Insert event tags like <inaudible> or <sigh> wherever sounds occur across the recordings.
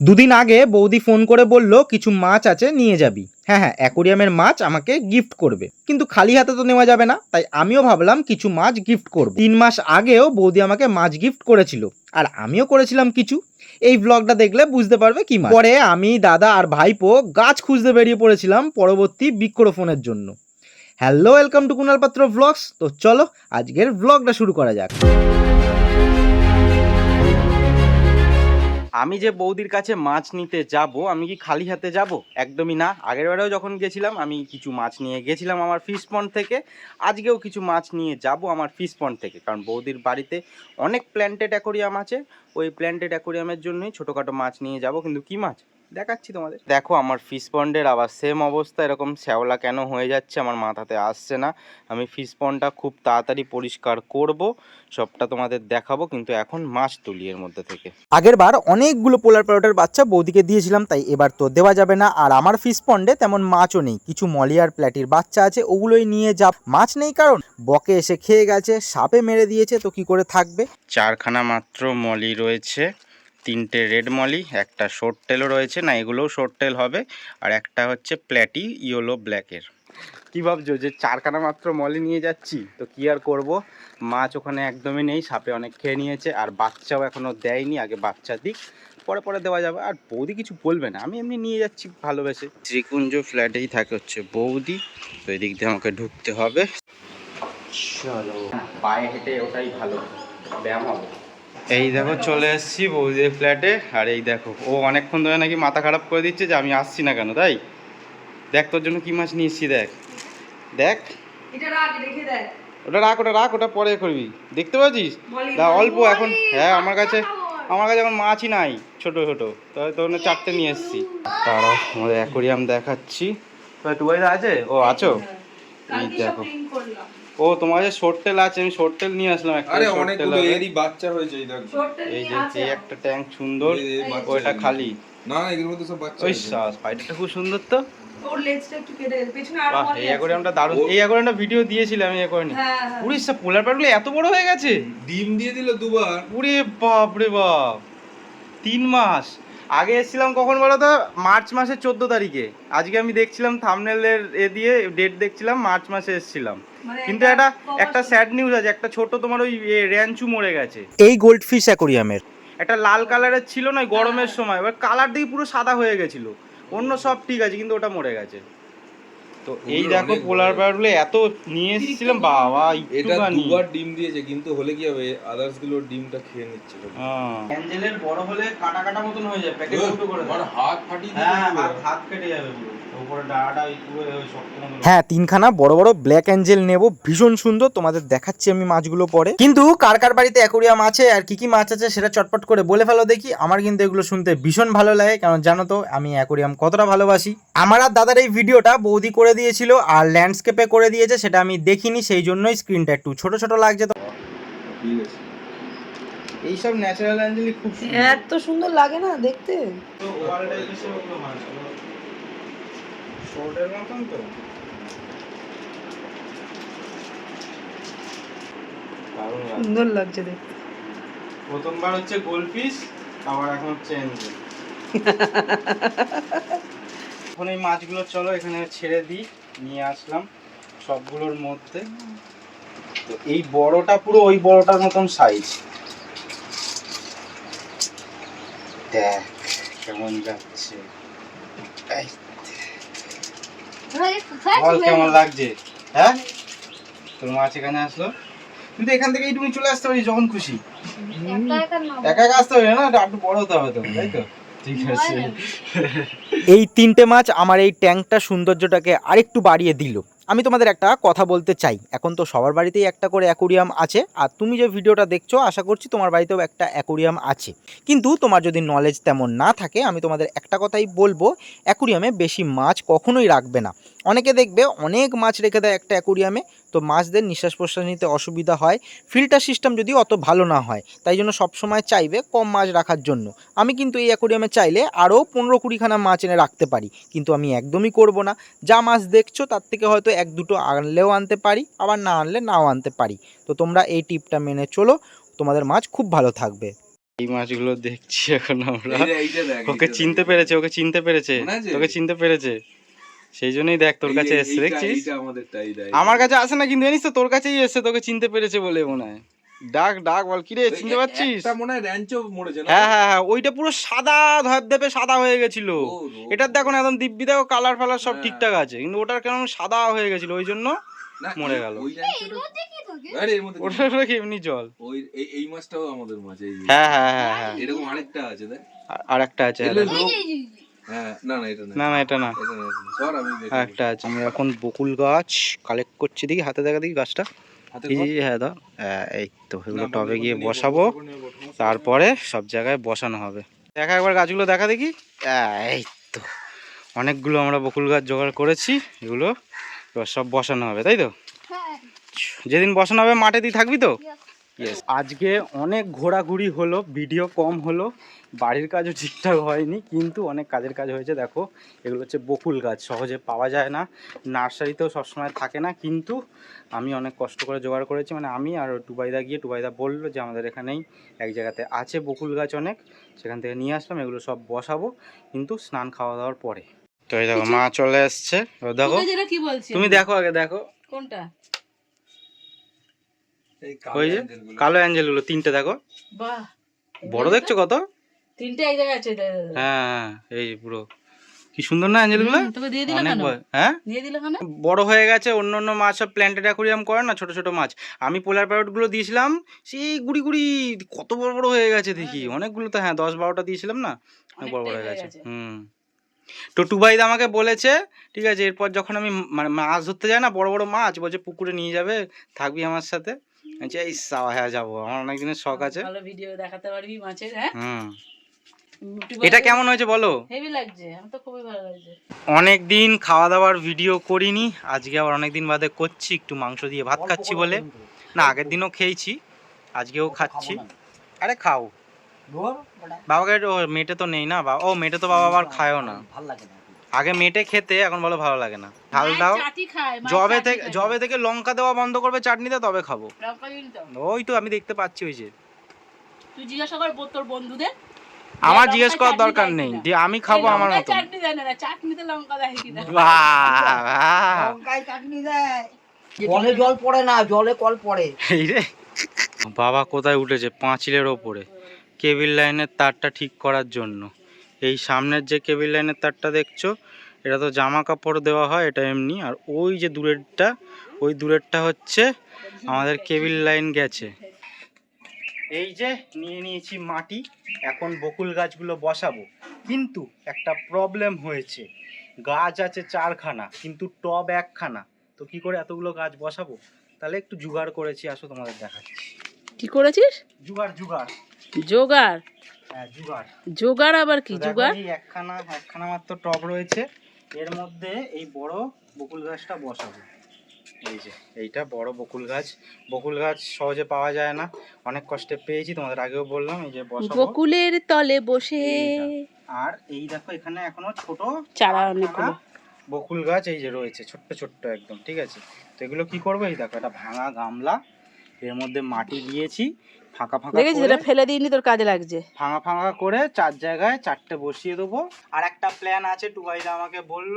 দুদিন আগে বৌদি ফোন করে বলল, কিছু মাছ আছে, নিয়ে যাবি। হ্যাঁ হ্যাঁ অ্যাকোরিয়ামের মাছ আমাকে গিফট করবে। কিন্তু খালি হাতে তো নেওয়া যাবে না, তাই আমিও ভাবলাম কিছু মাছ গিফট করব। তিন মাস আগেও বৌদি আমাকে মাছ গিফট করেছিল, আর আমিও করেছিলাম কিছু। এই ব্লগটা দেখলে বুঝতে পারবে কি মাছ। পরে আমি, দাদা আর ভাইপো গাছ খুঁজতে বেরিয়ে পড়েছিলাম পরবর্তী বৃক্ষরোপণের জন্য। হ্যালো, ওয়েলকাম টু কুনাল পাত্র ভ্লগস তো চলো, আজকের ব্লগটা শুরু করা যাক। আমি যে বৌদির কাছে মাছ নিতে যাব, আমি কি খালি হাতে যাব? একদমই না। আগের বারেও যখন গেছিলাম, আমি কিছু মাছ নিয়ে গেছিলাম আমার ফিস পন্ড থেকে। আজকেও কিছু মাছ নিয়ে যাব আমার ফিশ পন্ড থেকে। কারণ বৌদির বাড়িতে অনেক প্ল্যান্টেড অ্যাকোরিয়াম আছে। ওই প্ল্যান্টেড অ্যাকোরিয়ামের জন্যই ছোটোখাটো মাছ নিয়ে যাব। কিন্তু কি মাছ? দেখাচ্ছি তোমাদের। দেখো আমার ফিশ পন্ডের আবার সেম অবস্থা এরকম শ্যাওলা কেন হয়ে যাচ্ছে আমার মাথাতে আসছে না। আমি ফিশ পন্ডটা খুব তাড়াতাড়ি পরিষ্কার করব সবটা তোমাদের দেখাবো কিন্তু এখন মাছ তুলি এর মধ্যে থেকে। আগের বার অনেকগুলো পোলার প্যারটের বাচ্চা বৌদিকে দিয়েছিলাম তাই এবার তো দেওয়া যাবে না। আর আমার ফিশ পন্ডে তেমন মাছও নেই কিছু মলিয়ার প্ল্যাটির বাচ্চা আছে ওগুলোই নিয়ে যা মাছ নেই কারণ বকে এসে খেয়ে গেছে সাপে মেরে দিয়েছে তো কি করে থাকবে? চারখানা মাত্র মলি রয়েছে। তিনটে রেড মলি, একটা শর্ট টেলও রয়েছে। না, এগুলোও শর্ট টেল হবে। আর একটা হচ্ছে প্ল্যাটি ইয়েলো ব্ল্যাকের কী ভাবছ যে চারখানা মাত্র মলি নিয়ে যাচ্ছি? তো কি আর করব? মাছ ওখানে একদমই নেই, সাপে অনেক খেয়ে নিয়েছে। আর বাচ্চাও এখনও দেয়নি, আগে বাচ্চা দিক, পরে পরে দেওয়া যাবে। আর বৌদি কিছু বলবে না, আমি এমনি নিয়ে যাচ্ছি ভালোবেসে। শ্রীকুঞ্জ ফ্ল্যাটেই থাকে হচ্ছে বৌদি, তো এদিক দিয়ে আমাকে ঢুকতে হবে। চলো, পায়ে হেঁটে ওটাই ভালো, ব্যায়াম হবে। এই দেখো চলে এসেছি বৌদির ফ্ল্যাটে আর এই দেখো ও অনেকক্ষণ ধরে নাকি মাথা খারাপ করে দিচ্ছে যে আমি আসছি না কেন তাই? দেখ তোর জন্য কি মাছ নিয়ে এসছি দেখ। দেখ। ওটা রাখ ওটা রাখ ওটা পরে করবি। দেখতে পাচ্ছিস দা অল্প এখন হ্যাঁ আমার কাছে আমার কাছে এখন মাছই নাই ছোট ছোট। তাহলে তোর চারটে নিয়ে এসেছি। তারাও আমাদের অ্যাকোরিয়াম দেখাচ্ছি। টুবাইদা আছে? ও আছো? এই দেখো। ও তোমার যে শর্ট টেল আছে আমি শর্ট টেল নিয়ে আসলাম একটা আরে tail অনেকগুলো এরই বাচ্চা হয়েছে এই দেখ। এই যে এই একটা ট্যাঙ্ক সুন্দর ওইটা খালি। না না এগুলোর মধ্যে সব বাচ্চা ওই হয়েছে। স্পাইডারটা খুব সুন্দর তো। ওর লেজটা একটু কেটে গেছে। পেছনে আরও বাহ এই। অ্যাকোরিয়ামটা দারুণ। এই অ্যাকোরিয়ামটা ভিডিও দিয়েছিলাম আমি অ্যাকোরিয়ামে। উড়িষ্যা পোলার প্যারগুলো এত বড় হয়ে গেছে। ডিম দিয়ে দিল দুবার। উড়ে বাপ রে বাপ। তিন মাস। আগে এসেছিলাম কখন বলো তো? মার্চ মাসের চোদ্দ তারিখে। আজকে আমি দেখছিলাম থামনেলের এ দিয়ে ডেট দেখছিলাম মার্চ মাসে এসেছিলাম। মানে কিন্তু এটা একটা একটা স্যাড নিউজ আছে একটা ছোট তোমার ওই র্যাঞ্চু মরে গেছে। এই গোল্ড ফিশ অ্যাকোরিয়ামের একটা লাল কালারের ছিল না গরমের হ্যাঁ। সময়। এবার কালার দিয়ে পুরো সাদা হয়ে গেছিল। অন্য সব ঠিক আছে কিন্তু ওটা মরে গেছে। তো এই দেখো পোলার বড়। প্যারগুলো এত নিয়ে এসেছিলাম বাবা এটা দুবার ডিম দিয়েছে কিন্তু হলে কি হবে? আদার্সগুলো ডিমটা খেয়ে নিচ্ছে অ্যাঞ্জেলের বড় হলে কাটা কাটা মতন হয়ে যায় প্যাকেট করে হাত ফাটিয়ে হ্যাঁ হাত হাত কেটে যাবে পুরো। হ্যাঁ তিনখানা বড় বড় ব্ল্যাক অ্যাঞ্জেল নেব। ভীষণ সুন্দর তোমাদের দেখাচ্ছি আমি মাছগুলো পরে। কিন্তু কার কার বাড়িতে অ্যাকোরিয়াম আছে আর কি কি মাছ আছে সেটা চটপট করে বলে ফেলো দেখি। আমার কিন্তু এগুলো শুনতে ভীষণ ভালো লাগে কারণ জানো তো আমি অ্যাকোরিয়াম কতটা ভালোবাসি। আমার আর দাদার এই ভিডিওটা বৌদি করে দিয়েছিল আর ল্যান্ডস্কেপে করে দিয়েছে সেটা আমি দেখিনি সেই জন্যই স্ক্রিনটা একটু ছোট ছোট লাগছে তো। এইসব ন্যাচারাল অ্যাঞ্জেলি খুব এত সুন্দর লাগে না দেখতে। শর্টের মতন তো? সুন্দর লাগছে দেখতে। প্রথমবার হচ্ছে গোলফিশ আবার এখন হচ্ছে অ্যাঞ্জেল <laughs> এখন এই মাছগুলো চলো এখানে ছেড়ে দিই নিয়ে আসলাম সবগুলোর মধ্যে। তো এই বড়টা পুরো ওই বড়টার মতন সাইজ দেখ কেমন যাচ্ছে। এই বল কেমন লাগছে? হ্যাঁ? তোর মাছ এখানে আসলো? কিন্তু এখান থেকে তুমি চলে আসতে পারি যখন খুশি। একা একা আসতে হবে না একটু বড় হতে হবে তো তাই তো? ঠিক আছে। এই তিনটে মাছ আমার এই ট্যাঙ্কটা সৌন্দর্যটাকে আরেকটু বাড়িয়ে দিল। আমি তোমাদের একটা কথা বলতে চাই। এখন তো সবার বাড়িতেই একটা করে অ্যাকোরিয়াম আছে। আর তুমি যে ভিডিওটা দেখছ, আশা করছি তোমার বাড়িতেও একটা অ্যাকোরিয়াম আছে। কিন্তু তোমার যদি নলেজ তেমন না থাকে, আমি তোমাদের একটা কথাই বলব, অ্যাকোরিয়ামে বেশি মাছ কখনোই রাখবে না। অনেকে দেখবে অনেক মাছ রেখে দেয় একটা অ্যাকোরিয়ামে, তো মাছদের নিঃশ্বাস প্রশ্বাস নিতে অসুবিধা হয়। ফিল্টার সিস্টেম যদি অত ভালো না হয়, তাই জন্য সবসময় চাইবে কম মাছ রাখার জন্য। আমি কিন্তু এই অ্যাকোরিয়ামে চাইলে আরও পনেরো কুড়িখানা মাছ এনে রাখতে পারি। কিন্তু আমি একদমই করব না। যা মাছ দেখছ তার থেকে হয়তো এক দুটো আনলেও আনতে পারি আবার না আনলে নাও আনতে পারি। তো তোমরা এই টিপটা মেনে চলো। তোমাদের মাছ খুব ভালো থাকবে। এই মাছগুলো দেখছি এখন আমরা। ওকে চিনতে পেরেছে ওকে চিনতে পেরেছে? তোকে চিনতে পেরেছে। সেই জন্যই দেখ তোর কাছে এসছে দেখছিস আমার কাছে আসে না কিন্তু জানিস তো তোর কাছেই এসছে তোকে চিনতে পেরেছে বলে মনে হয়। ডাক ডাক বল কি রে চিনতে পারছিস মনে হয় র্যাঞ্চো মরেছে না? হ্যাঁ হ্যাঁ হ্যাঁ ওইটা পুরো সাদা ধপধপে সাদা হয়ে গেছিল। এটার দেখো না একদম দিব্যি দেখো কালার ফালার সব হ্যাঁ। ঠিকঠাক আছে কিন্তু ওটার কেমন সাদা হয়ে গেছিল ওই জন্য মরে গেল। ওটা কি এমনি জল? ওই এই- মাছটাও আমাদের মাছ এই হ্যাঁ হ্যাঁ হ্যাঁ হ্যাঁ। এরকম আরেকটা আছে দেখ। আর- একটা আছে হ্যাঁ। না না এটা না। একটা আছে আমি এখন বকুল গাছ কালেক্ট করছি দেখি হাতে দেখা দেখি গাছটা। ধর। হ্যাঁ দাও হ্যাঁ, এই তো এগুলো টবে গিয়ে বসাবো। তারপরে সব জায়গায় বসানো হবে। দেখা একবার গাছগুলো দেখা দেখি। এই তো অনেকগুলো আমরা বকুল গাছ জোগাড় করেছি এগুলো এবার সব বসানো হবে তাই তো? যেদিন বসানো হবে মাঠে দিয়ে থাকবি তো? Yes. আজকে অনেক ঘোরাঘুরি হলো ভিডিও কম হলো বাড়ির কাজও ঠিকঠাক হয়নি কিন্তু অনেক কাজের কাজ হয়েছে। দেখো এগুলো হচ্ছে বকুল গাছ সহজে পাওয়া যায় না নার্সারিতেও সবসময় থাকে না কিন্তু আমি অনেক কষ্ট করে জোগাড় করেছি। মানে আমি আর টুবাইদা গিয়ে টুবাইদা বলল যে আমাদের এখানেই এক জায়গাতে আছে বকুল গাছ অনেক সেখান থেকে নিয়ে আসলাম এগুলো সব বসাবো কিন্তু স্নান খাওয়া দাওয়ার পরে। তো এই দেখো মা চলে এসছে। দেখো তুমি দেখো আগে দেখো। কোনটা? ওই যে। কালো অ্যাঞ্জেলগুলো তিনটে দেখো। বাহ। বড় দেখছ কত? তিনটে এক জায়গায় আছে হ্যাঁ হ্যাঁ, এই পুরো। কি সুন্দর না দিয়ে কেন? বড়- হ্যাঁ? দিয়ে দিলে কেন? বড় হয়ে গেছে অন্য অন্য মাছ সব প্ল্যান্টেড অ্যাকুরিয়াম করে না ছোট ছোট মাছ। আমি পোলার প্যারটগুলো দিয়েছিলাম সেই গুড়ি গুড়ি কত বড় বড় হয়ে গেছে দেখি। অনেকগুলো তো হ্যাঁ দশ বারোটা দিয়েছিলাম না? অনেক বড় বড় হয়ে গেছে গেছে। হুম। তো টুবাইদা আমাকে বলেছে ঠিক আছে এরপর যখন আমি মানে মাছ ধরতে যাই না বড় বড় মাছ বলছে পুকুরে নিয়ে যাবে থাকবি আমার সাথে। আমি এই সাওয়া হ্যাঁ যাব। আমার অনেক দিনের শখ আছে। ভালো ভিডিও দেখাতে পারবি মাছের হ্যাঁ? হুম। এটা কেমন হয়েছে বলো? হেভি লাগছে আমার তো খুবই ভালো লাগছে। অনেক দিন খাওয়া দাওয়ার ভিডিও করিনি আজকে আবার অনেক দিন বাদে করছি একটু মাংস দিয়ে ভাত খাচ্ছি বলে। না আগের দিনও খেয়েছি আজকেও খাচ্ছি। আরে খাও। বাবাকে ও মেটে তো নেই না বাবা ও মেটে তো বাবা আবার খায়ও না। ভালো লাগে না। আগে মেটে খেতে এখন বলো ভালো লাগে না। ঝাল দাও। জবে থেকে। জবে থেকে লঙ্কা দেওয়া বন্ধ করবে চাটনিতে তবে খাব। লঙ্কা দিবি তো? ওই তো আমি দেখতে পাচ্ছি ওই যে। তুই জিজ্ঞাসা কর তোর বন্ধুদের। আমার জিজ্ঞেস করার দরকার নেই? যে আমি খাব আমার মতো চাটনি দেয় না চাটনিতে লঙ্কা দেয়। লঙ্কায় চাটনি দেয়। কলে জল পড়ে না জলে কল পড়ে। এই রে। বাবা কোথায় উঠেছে? পাঁচিলের ওপরে। কেবিল লাইনের তারটা ঠিক করার জন্য। এই সামনের যে কেবিল লাইনের তারটা দেখছ এটা তো জামা কাপড় দেওয়া হয় এটা এমনি। আর ওই যে দূরেরটা ওই দূরেরটা হচ্ছে আমাদের কেবিল লাইন গেছে। এই যে নিয়ে নিয়েছি মাটি এখন বকুল গাছগুলো বসাবো। কিন্তু একটা প্রবলেম হয়েছে। গাছ আছে চারখানা কিন্তু টব একখানা। তো কি করে এতগুলো গাছ বসাবো? তাহলে একটু জুগাড় করেছি আসো তোমাদের দেখাচ্ছি। কি করেছিস? জুগাড় জুগাড়। জোগাড়? জুগাড়। জোগাড় আবার কি? জোগাড়? একখানা একখানা মাত্র টব রয়েছে। এর মধ্যে এই বড় বকুল গাছটা বসাবো। এই যে এইটা বড় বকুল গাছ। বকুল গাছ সহজে পাওয়া যায় না। অনেক কষ্টে পেয়েছি তোমাদের আগেও বললাম এই যে বসাবো। বকুলের তলে বসে। আর এই দেখো এখানে এখনও ছোট চারা অনেকগুলো। বকুল গাছ এই যে রয়েছে ছোট্ট ছোট্ট একদম ঠিক আছে? তো এগুলো কি করব? এই দেখো এটা ভাঙা গামলা। এর মধ্যে মাটি দিয়েছি। ফাঁকা ফাঁকা দেখেছিস করে এটা ফেলে দিইনি তোর কাজে লাগছে। ফাঁকা ফাঁকা করে চার জায়গায় চারটে বসিয়ে দেবো। আর একটা প্ল্যান আছে টুবাইদা আমাকে বলল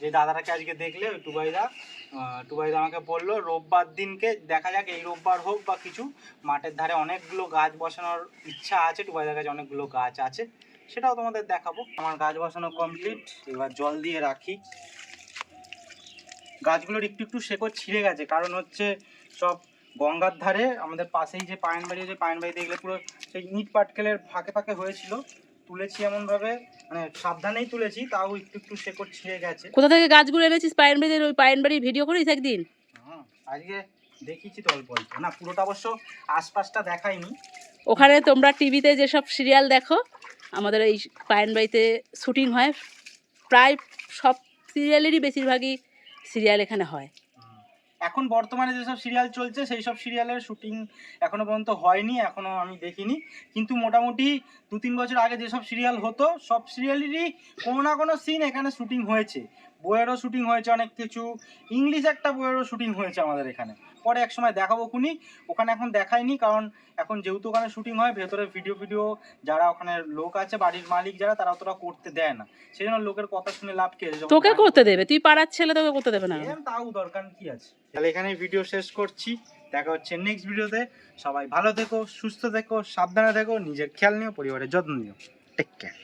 যে দাদাটাকে আজকে দেখলে ওই টুবাইদা টুবাইদা আমাকে বলল রোববার দিনকে দেখা যাক এই রোববার হোক বা কিছু মাঠের ধারে অনেকগুলো গাছ বসানোর ইচ্ছা আছে টুবাইদার কাছে অনেকগুলো গাছ আছে সেটাও তোমাদের দেখাবো। আমার গাছ বসানো কমপ্লিট এবার জল দিয়ে রাখি। গাছগুলোর একটু একটু শেকড় ছিঁড়ে গেছে কারণ হচ্ছে সব গঙ্গার ধারে আমাদের পাশেই যে পায়ন বাড়ি আছে পায়ন বাড়ি দেখলে পুরো সেই ইট পাটকেলের ফাঁকে ফাঁকে হয়েছিল। তুলেছি এমনভাবে মানে সাবধানেই তুলেছি তাও একটু একটু শেকড় ছিঁড়ে গেছে। কোথা থেকে গাছগুলো এনেছিস পায়ন বাড়ির ওই পায়ন বাড়ির ভিডিও করিস একদিন? হুম, আজকে দেখিয়েছি তো অল্প অল্প। না পুরোটা অবশ্য আশপাশটা দেখাইনি। ওখানে তোমরা টিভিতে যেসব সিরিয়াল দেখো আমাদের এই পায়ন বাড়িতে শুটিং হয় প্রায় সব সিরিয়ালেরই বেশিরভাগই সিরিয়াল এখানে হয়। এখন বর্তমানে যেসব সিরিয়াল চলছে সেই সব সিরিয়ালের শুটিং এখনও পর্যন্ত হয়নি, এখনও আমি দেখিনি। কিন্তু মোটামুটি দু তিন বছর আগে যেসব সিরিয়াল হতো, সব সিরিয়ালেরই কোনো না কোনো সিন এখানে শুটিং হয়েছে। বইয়েরও শুটিং হয়েছে অনেক কিছু। ইংলিশ একটা বইয়েরও শুটিং হয়েছে আমাদের এখানে। পরে এক সময় দেখাবো খুনি। ওখানে এখন দেখাইনি কারণ এখন যেহেতু ওখানে শুটিং হয় ভেতরে ভিডিও ভিডিও যারা ওখানে লোক আছে বাড়ির মালিক যারা তারা অতটা করতে দেয় না। সেই জন্য লোকের কথা শুনে লাভ কি? তোকে করতে দেবে তুই পাড়ার ছেলে তোকে করতে দেবে না। তাও দরকার কি আছে? তাহলে এখানে ভিডিও শেষ করছি। দেখা হচ্ছে নেক্সট ভিডিওতে সবাই ভালো থেকো সুস্থ থেকো সাবধানে থেকো নিজের খেয়াল নিও পরিবারের যত্ন নিও। Take care